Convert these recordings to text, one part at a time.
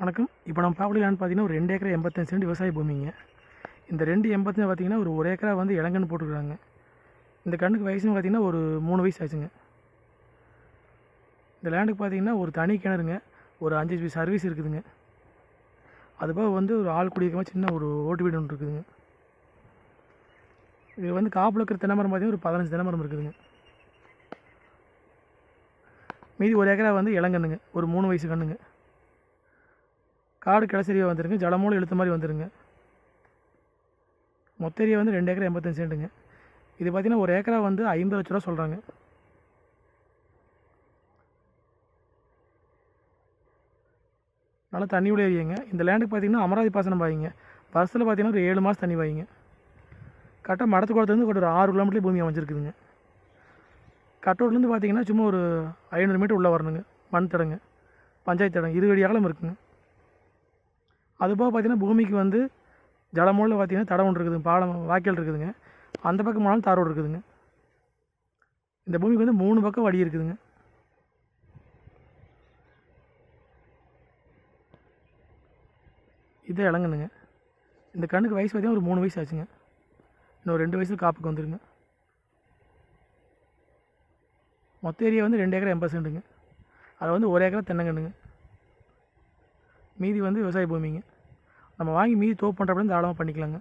வணக்கம். இப்போ நம்ம பார்க்கக்கூடிய லேண்ட் பார்த்தீங்கன்னா ஒரு ரெண்டு ஏக்கர் எண்பத்தஞ்சு சென்ட் விவசாய பூமிங்க. இந்த ரெண்டு எண்பத்தஞ்சு பார்த்தீங்கன்னா ஒரு ஒரு ஏக்கரா வந்து இளங்கன்று போட்டுருக்காங்க. இந்த கண்ணுக்கு வயசுன்னு பார்த்தீங்கன்னா ஒரு மூணு வயசு ஆச்சுங்க. இந்த லேண்டுக்கு பார்த்தீங்கன்னா ஒரு தனி கிணறுங்க. ஒரு அஞ்சு ஜிபி சர்வீஸ் இருக்குதுங்க. அதுபோக வந்து ஒரு ஆள் குடியிருக்கமாக சின்ன ஒரு ஓட்டு வீடு ஒன்று இருக்குதுங்க. இது வந்து காப்பில் இருக்கிற தினமரம் பார்த்திங்கன்னா பார்த்தீங்கன்னா ஒரு பதினஞ்சு தென்னை இருக்குதுங்க. மீதி ஒரு ஏக்கரா வந்து இளங்கண்ணுங்க ஒரு மூணு வயசு கண்ணுங்க. காடு கிளசரியாக வந்துருங்க ஜலமூலம் இழுத்த மாதிரி வந்துருங்க. மொத்த ஏரியா வந்து ரெண்டு ஏக்கர் எண்பத்தஞ்சு சென்ட்டுங்க. இது பார்த்தீங்கன்னா ஒரு ஏக்கரா வந்து ஐம்பது லட்ச ரூபா சொல்கிறாங்க நல்லா தண்ணி உள்ள ஏரியாங்க. இந்த லேண்டுக்கு பார்த்தீங்கன்னா அமராவதி பாசனம் பாய்ங்க. வருஷத்தில் பார்த்தீங்கன்னா ஒரு ஏழு மாதம் தண்ணி பாய்ங்க. கரெக்டாக மடத்து குளத்துலேருந்து ஒரு ஆறு கிலோமீட்டர் பூமி அமைஞ்சிருக்குதுங்க. கட்டோட்லேருந்து பார்த்தீங்கன்னா சும்மா ஒரு ஐநூறு மீட்டர் உள்ளே வரணுங்க. மண் தடங்க. பஞ்சாயத்து தடங்க. இருபது அடி அகலம் இருக்குங்க. அதுபோக பார்த்தீங்கன்னா பூமிக்கு வந்து ஜலமூலில் பார்த்திங்கன்னா தடம் ஒன்று இருக்குது பாலம் வாய்க்கால் இருக்குதுங்க. அந்த பக்கம் போனாலும் தார் ரோடு இருக்குதுங்க. இந்த பூமிக்கு வந்து மூணு பக்கம் வழி இருக்குதுங்க. இதை இளங்கணுங்க இந்த கண்ணுக்கு வயசு பார்த்தீங்கன்னா ஒரு மூணு வயசு ஆச்சுங்க. இன்னும் ரெண்டு வயசில் காப்புக்கு வந்துடுங்க மொத்த ஏரியா வந்து ரெண்டு ஏக்கர் எண்பது சென்ட்டுங்க. அதில் வந்து ஒரு ஏக்கரா தென்னங்கண்ணுங்க மீதி வந்து விவசாய பூமிங்க. நம்ம வாங்கி மீதி தோப்பு பண்ணுறப்ப தாராளமாக பண்ணிக்கலாங்க.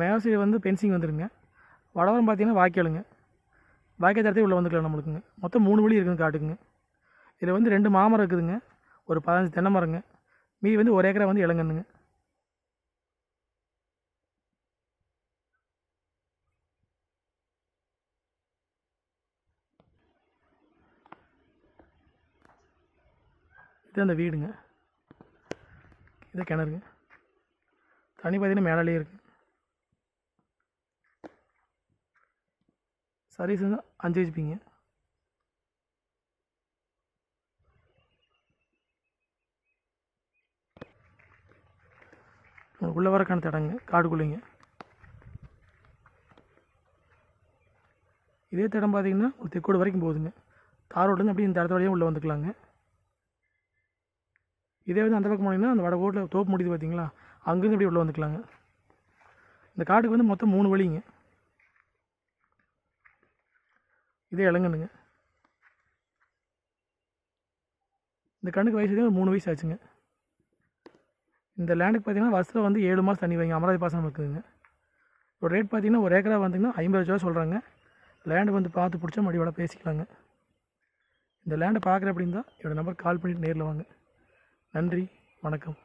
மேவசைடு வந்து பென்சிங் வந்துடுங்க வடவரம் பார்த்தீங்கன்னா வாய்க்காலுங்க. வாய்க்கால் தரத்தே உள்ளே வந்துக்கலாம் நம்மளுக்குங்க. மொத்தம் மூணு வழி இருக்குங்க காட்டுக்குங்க. இதில் வந்து ரெண்டு மாமரம் இருக்குதுங்க. ஒரு பதினஞ்சு தென்னை மரங்க. மீதி வந்து ஒரு ஏக்கரை வந்து இளங்கண்ணுங்க. இது அந்த வீடுங்க. இது கிணறுங்க. தண்ணி பார்த்தீங்கன்னா மேலாலேயே இருக்கு. சர்வீஸ் வந்து அஞ்சு ஹெச்பிங்க உள்ளே வரக்கான தடங்க காடுக்குள்ளேங்க. இதே தடம் பார்த்தீங்கன்னா ஒரு தெக்கோடு வரைக்கும் போகுதுங்க. தார் அப்படியே இந்த இடத்து வழியாக உள்ளே வந்துக்கலாங்க. இதே வந்து அந்த பக்கம் போனீங்கன்னா அந்த வடகோட்டில் தோப்பு முடியுது பார்த்தீங்களா அங்கேருந்து இப்படி உள்ளே வந்துக்கலாங்க. இந்த காட்டுக்கு வந்து மொத்தம் மூணு வழிங்க. இதே இளங்கண்ணுங்க இந்த கண்ணுக்கு வயசு ஒரு மூணு வயசு ஆச்சுங்க. இந்த லேண்டுக்கு பார்த்தீங்கன்னா வருஷத்தில் வந்து ஏழு மாதம் தண்ணி வைங்க அமராவதி பாசனம் இருக்குதுங்க. ஒரு ரேட் பார்த்தீங்கன்னா ஒரு ஏக்கரா வந்தீங்கன்னா ஐம்பது ரூபா சொல்கிறாங்க லேண்டு வந்து பார்த்து பிடிச்சா மடியோட பேசிக்கலாங்க. இந்த லேண்டை பார்க்குற அப்படின்னு தான் என்னோடய நம்பர் கால் பண்ணிவிட்டு நேரில் வாங்க. நன்றி வணக்கம்.